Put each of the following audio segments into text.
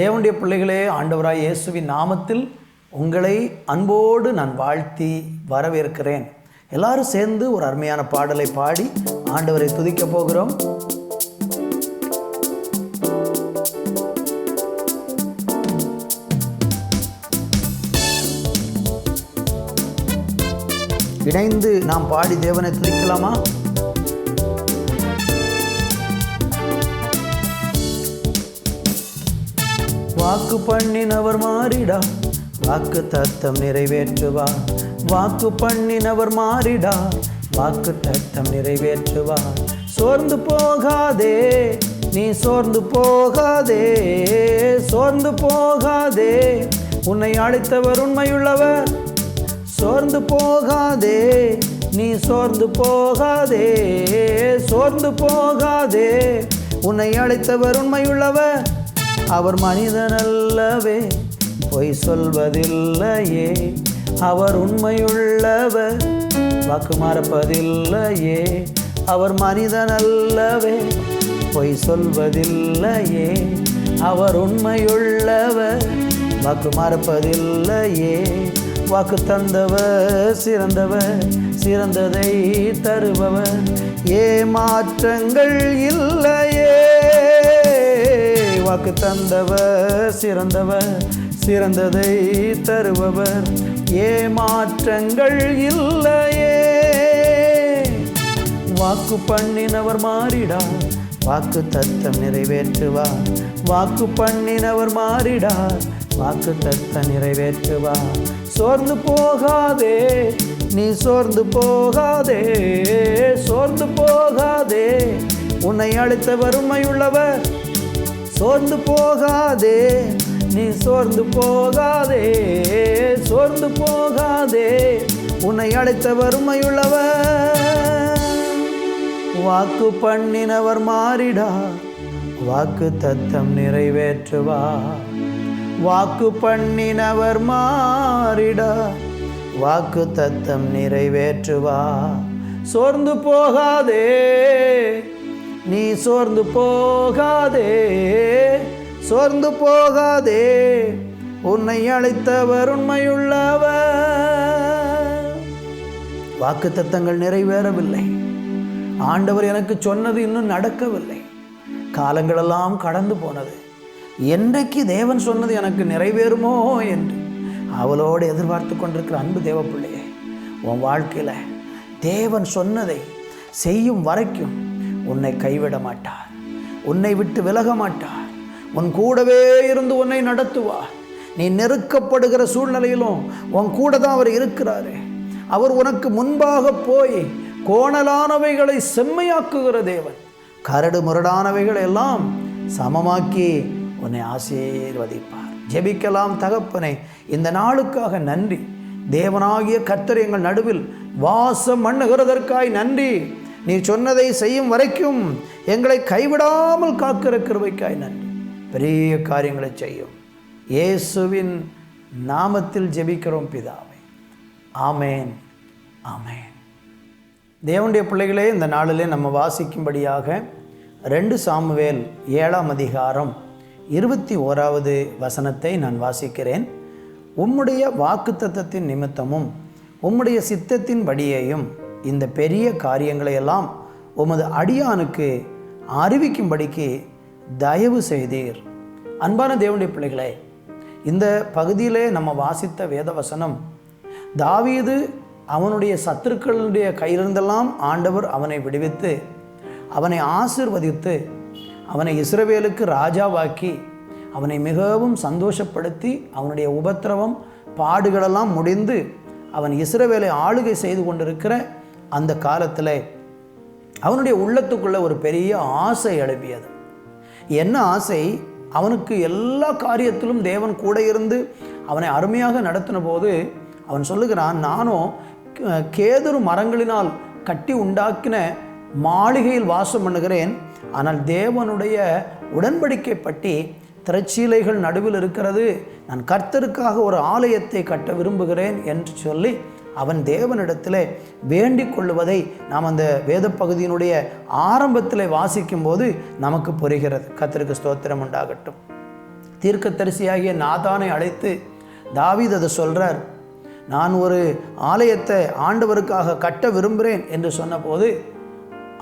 தேவனுடைய பிள்ளைகளே ஆண்டவராய் இயேசுவின் நாமத்தில் உங்களை அன்போடு நான் வாழ்த்தி வரவேற்கிறேன். எல்லாரும் சேர்ந்து ஒரு அருமையான பாடலை பாடி ஆண்டவரை துதிக்க போகிறோம். இணைந்து நாம் பாடி தேவனை துதிக்கலாமா? வாக்கு பண்ணினவர் மாறிடா. வாக்கு தத்தம் நிறைவேற்றுவா. வாக்கு பண்ணினவர் மாறிடா. வாக்கு தத்தம் நிறைவேற்றுவா. சோர்ந்து போகாதே நீ சோர்ந்து போகாதே சோர்ந்து போகாதே. உன்னை அழைத்தவர் உண்மையுள்ளவர். சோர்ந்து போகாதே நீ சோர்ந்து போகாதே சோர்ந்து போகாதே. உன்னை அழைத்தவர் உண்மையுள்ளவர். அவர் மனிதனல்லவே பொய் சொல்வதில்லையே. அவர் உண்மையுள்ளவர் வாக்கு மறப்பதில்லையே. அவர் மனிதனல்லவே பொய் சொல்வதில்லையே. அவர் உண்மையுள்ளவர் வாக்கு மறப்பதில்லையே. வாக்கு தந்தவர் சிறந்தவர் சிறந்ததை தருபவர். ஏமாற்றங்கள் இல்லையே. வாக்கு தந்தவர் சிறந்தவர் சிறந்ததை தருபவர். ஏமாற்றங்கள் இல்லையே. வாக்கு பண்ணினவர் மாறிடார் வாக்கு தத்தம் நிறைவேற்றுவார் வாக்கு பண்ணினவர் மாறிடார் வாக்கு தத்தம் நிறைவேற்றுவார் சோர்ந்து போகாதே. நீ சோர்ந்து போகாதே. சோர்ந்து போகாதே. உன்னை அழைத்த வறுமையுள்ளவர் சோர்ந்து போகாதே நீ சோர்ந்து போகாதே சோர்ந்து போகாதே. உன்னை அழைத்த வறுமையுள்ளவர். வாக்கு பண்ணினவர் மாறிடா வாக்கு தத்தம் நிறைவேற்றுவா. வாக்கு பண்ணினவர் மாறிடா வாக்கு தத்தம் நிறைவேற்றுவா. சோர்ந்து போகாதே. நீ சோர்ந்து போகாதே சோர்ந்து போகாதே. உன்னை அழைத்தவர் உண்மையுள்ளவர். வாக்கு தத்தங்கள் நிறைவேறவில்லை. ஆண்டவர் எனக்கு சொன்னது இன்னும் நடக்கவில்லை. காலங்களெல்லாம் கடந்து போனது. என்றைக்கு தேவன் சொன்னது எனக்கு நிறைவேறுமோ என்று அவளோடு எதிர்பார்த்து கொண்டிருக்கிற அன்பு தேவப்பிள்ளையே உன் வாழ்க்கையில் தேவன் சொன்னதை செய்யும் வரைக்கும் உன்னை கைவிட மாட்டார் உன்னை விட்டு விலக மாட்டார் உன் கூடவே இருந்து உன்னை நடத்துவார். நீ நெருக்கப்படுகிற சூழ்நிலையிலும் உன் கூட தான் அவர் இருக்கிறாரு. அவர் உனக்கு முன்பாக போய் கோணலானவைகளை செம்மையாக்குகிற தேவன். கரடு முரடானவைகளை எல்லாம் சமமாக்கி உன்னை ஆசீர்வதிப்பார். ஜெபிக்கலாம் தகப்பனை இந்த நாளுக்காக நன்றி. தேவனாகிய கர்த்தர் எங்கள் நடுவில் வாசம் பண்ணுகிறதற்காய் நன்றி. நீ சொன்னதை செய்யும் வரைக்கும் எங்களை கைவிடாமல் காக்கிற கிருபைக்காய் நன்றி. பெரிய காரியங்களை செய்யும். இயேசுவின் நாமத்தில் ஜெபிக்கிறோம் பிதாவை. ஆமேன். ஆமேன். தேவனுடைய பிள்ளைகளே இந்த நாளிலே நம்ம வாசிக்கும்படியாக ரெண்டு சாமுவேல் ஏழாம் அதிகாரம் இருபத்தி ஓராவது வசனத்தை நான் வாசிக்கிறேன். உம்முடைய வாக்குத்தத்தத்தின் நிமித்தமும் உம்முடைய சித்தத்தின் படியையும் இந்த பெரிய காரியங்களையெல்லாம் உமது அடியானுக்கு அறிவிக்கும்படிக்கு தயவு செய்தீர். அன்பான தேவனுடைய பிள்ளைகளே இந்த பகுதியிலே நம்ம வாசித்த வேதவசனம் தாவீது அவனுடைய சத்துருக்களுடைய கையிலிருந்தெல்லாம் ஆண்டவர் அவனை விடுவித்து அவனை ஆசிர்வதித்து அவனை இஸ்ரவேலுக்கு ராஜாவாக்கி அவனை மிகவும் சந்தோஷப்படுத்தி அவனுடைய உபத்திரவம் பாடுகளெல்லாம் முடிந்து அவன் இஸ்ரவேலை ஆளுகை செய்து கொண்டிருக்கிற அந்த காலத்தில் அவனுடைய உள்ளத்துக்குள்ளே ஒரு பெரிய ஆசை எழுப்பியது என்ன ஆசை? அவனுக்கு எல்லா காரியத்திலும் தேவன் கூட இருந்து அவனை அருமையாக நடத்தின போது அவன் சொல்லுகிறான் நானும் கேதுரு மரங்களினால் கட்டி உண்டாக்கின மாளிகையில் வாசம் பண்ணுகிறேன். ஆனால் தேவனுடைய உடன்படிக்கை பற்றி திரைச்சீலைகள் நடுவில் இருக்கிறது. நான் கர்த்தருக்காக ஒரு ஆலயத்தை கட்ட விரும்புகிறேன் என்று சொல்லி அவன் தேவனிடத்தில் வேண்டிக் கொள்வதை நாம் அந்த வேத பகுதியினுடைய ஆரம்பத்தில் வாசிக்கும்போது நமக்கு புரிகிறது. கர்த்தருக்கு ஸ்தோத்திரம் உண்டாகட்டும். தீர்க்கத்தரிசியாகிய நாதானை அழைத்து தாவீது அதை சொல்கிறார் நான் ஒரு ஆலயத்தை ஆண்டவருக்காக கட்ட விரும்புகிறேன் என்று சொன்னபோது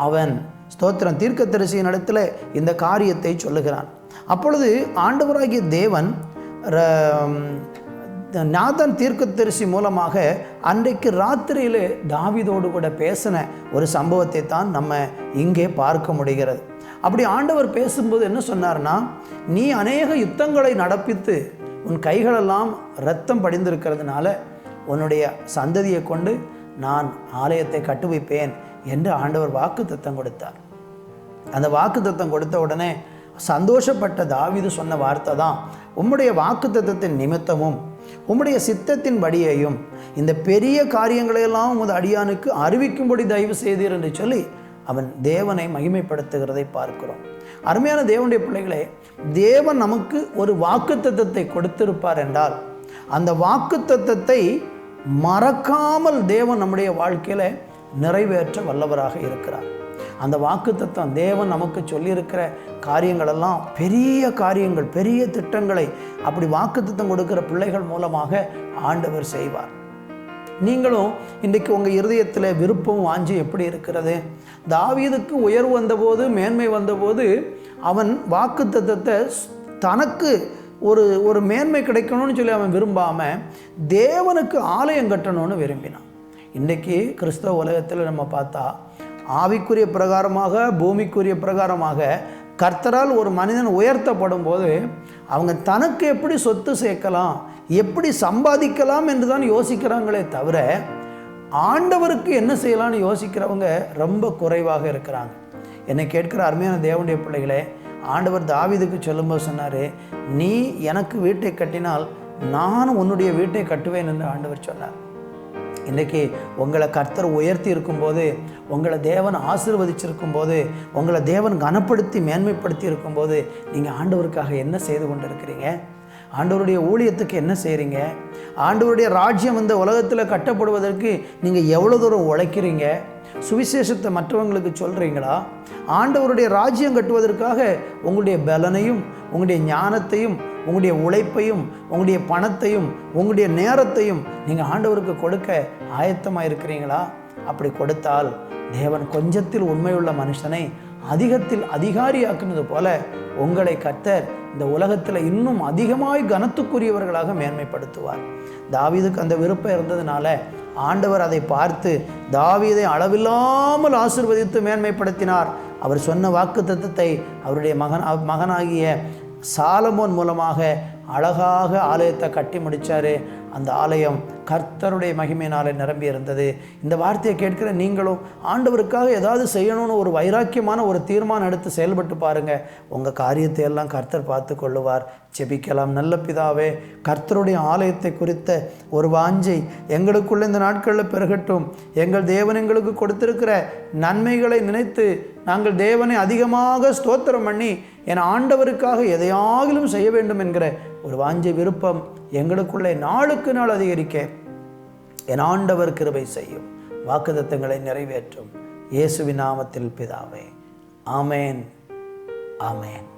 அவன் ஸ்தோத்திரம் தீர்க்கத்தரிசியின் இடத்துல இந்த காரியத்தை சொல்லுகிறான். அப்பொழுது ஆண்டவராகிய தேவன் நாதன் தீர்க்கதரிசி மூலமாக அன்றைக்கு ராத்திரியில் தாவிதோடு கூட பேசின ஒரு சம்பவத்தை தான் நம்ம இங்கே பார்க்க முடிகிறது. அப்படி ஆண்டவர் பேசும்போது என்ன சொன்னார்னா நீ அநேக யுத்தங்களை நடப்பித்து உன் கைகளெல்லாம் ரத்தம் படிந்திருக்கிறதுனால உன்னுடைய சந்ததியை கொண்டு நான் ஆலயத்தை கட்டுவிப்பேன் என்று ஆண்டவர் வாக்கு தத்தம் கொடுத்தார். அந்த வாக்கு தத்தம் கொடுத்த உடனே சந்தோஷப்பட்ட தாவிது சொன்ன வார்த்தை தான் உம்முடைய வாக்கு தத்தத்தின் நிமித்தமும் உம்முடைய சித்தத்தின் படியையும் இந்த பெரிய காரியங்களையெல்லாம் உமது அடியானுக்கு அறிவிக்கும்படி தயவு செய்தீர் என்று சொல்லி அவன் தேவனை மகிமைப்படுத்துகிறதை பார்க்கிறோம். அருமையான தேவனுடைய பிள்ளைகளே தேவன் நமக்கு ஒரு வாக்கு தத்தத்தை கொடுத்திருப்பார் என்றால் அந்த வாக்கு தத்தத்தை மறக்காமல் தேவன் நம்முடைய வாழ்க்கையில் நிறைவேற்ற வல்லவராக இருக்கிறார். அந்த வாக்குத்தத்தம் தேவன் நமக்கு சொல்லியிருக்கிற காரியங்களெல்லாம் பெரிய காரியங்கள் பெரிய திட்டங்களை அப்படி வாக்குத்தத்தம் கொடுக்கிற பிள்ளைகள் மூலமாக ஆண்டவர் செய்வார். நீங்களும் இன்றைக்கு உங்கள் இருதயத்தில் விருப்பம் வாஞ்சி எப்படி இருக்கிறது? தாவீதுக்கு உயர்வு வந்தபோது மேன்மை வந்தபோது அவன் வாக்குத்தத்தத்தை தனக்கு ஒரு ஒரு மேன்மை கிடைக்கணும்னு சொல்லி அவன் விரும்பாமல் தேவனுக்கு ஆலயம் கட்டணும்னு விரும்பினான். இன்றைக்கி கிறிஸ்தவ உலகத்தில் நம்ம பார்த்தா ஆவிக்குரிய பிரகாரமாக பூமிக்குரிய பிரகாரமாக கர்த்தரால் ஒரு மனிதன் உயர்த்தப்படும் போது அவங்க தனக்கு எப்படி சொத்து சேர்க்கலாம் எப்படி சம்பாதிக்கலாம் என்று தான் யோசிக்கிறாங்களே தவிர ஆண்டவருக்கு என்ன செய்யலாம்னு யோசிக்கிறவங்க ரொம்ப குறைவாக இருக்கிறாங்க. என்னை கேட்கிற அருமையான தேவனுடைய பிள்ளைகளே ஆண்டவர் தாவிதுக்கு சொல்லும்போது சொன்னார் நீ எனக்கு வீட்டை கட்டினால் நானும் உன்னுடைய வீட்டை கட்டுவேன் என்று ஆண்டவர் சொன்னார். இன்றைக்கி உங்களை கர்த்தர் உயர்த்தி இருக்கும்போது உங்களை தேவன் ஆசீர்வதிச்சிருக்கும் போது உங்களை தேவன் கனப்படுத்தி மேன்மைப்படுத்தி இருக்கும்போது நீங்கள் ஆண்டவருக்காக என்ன செய்து கொண்டு இருக்கிறீங்க ஆண்டவருடைய ஊழியத்துக்கு என்ன செய்கிறீங்க ஆண்டவருடைய ராஜ்யம் இந்த உலகத்தில் கட்டப்படுவதற்கு நீங்கள் எவ்வளோ தூரம் உழைக்கிறீங்க? சுவிசேஷத்தை மற்றவங்களுக்கு சொல்கிறீங்களா ஆண்டவருடைய ராஜ்யம் கட்டுவதற்காக உங்களுடைய பலனையும் உங்களுடைய ஞானத்தையும் உங்களுடைய உழைப்பையும் உங்களுடைய பணத்தையும் உங்களுடைய நேரத்தையும் நீங்கள் ஆண்டவருக்கு கொடுக்க ஆயத்தமாக இருக்கிறீங்களா அப்படி கொடுத்தால் தேவன் கொஞ்சத்தில் உண்மையுள்ள மனுஷனை அதிகத்தில் அதிகாரியாக்குனது போல உங்களை கத்தர் இந்த உலகத்தில் இன்னும் அதிகமாய் கனத்துக்குரியவர்களாக மேன்மைப்படுத்துவார். தாவீதுக்கு அந்த விருப்பம் இருந்ததுனால ஆண்டவர் அதை பார்த்து தாவீதை அளவில்லாமல் ஆசிர்வதித்து மேன்மைப்படுத்தினார். அவர் சொன்ன வாக்கு தத்துவத்தை அவருடைய மகன் மகனாகிய சாலமோன் மூலமாக அழகாக ஆலயத்தை கட்டி முடித்தார் அந்த ஆலயம் கர்த்தருடைய மகிமையினாலே நிரம்பி இருந்தது இந்த வார்த்தையை கேட்கிற நீங்களும் ஆண்டவருக்காக ஏதாவது செய்யணும்னு ஒரு வைராக்கியமான ஒரு தீர்மானம் எடுத்து செயல்பட்டு பாருங்கள் உங்கள் காரியத்தை எல்லாம் கர்த்தர் பார்த்து கொள்ளுவார். ஜெபிக்கலாம். நல்ல பிதாவே கர்த்தருடைய ஆலயத்தை குறித்த ஒரு வாஞ்சை எங்களுக்குள்ள இந்த நாட்களில் பெருகட்டும். எங்கள் தேவன் எங்களுக்கு கொடுத்திருக்கிற நன்மைகளை நினைத்து நாங்கள் தேவனை அதிகமாக ஸ்தோத்திரம் பண்ணி என் ஆண்டவருக்காக எதையாகிலும் செய்ய வேண்டும் என்கிற ஒரு வாஞ்ச விருப்பம் எங்களுக்குள்ளே நாளுக்கு நாள் அதிகரிக்க என் ஆண்டவர் கிருபை செய்யும். வாக்குதத்தங்களை நிறைவேற்றும். இயேசுவின் நாமத்தில் பிதாவே. ஆமேன். ஆமேன்.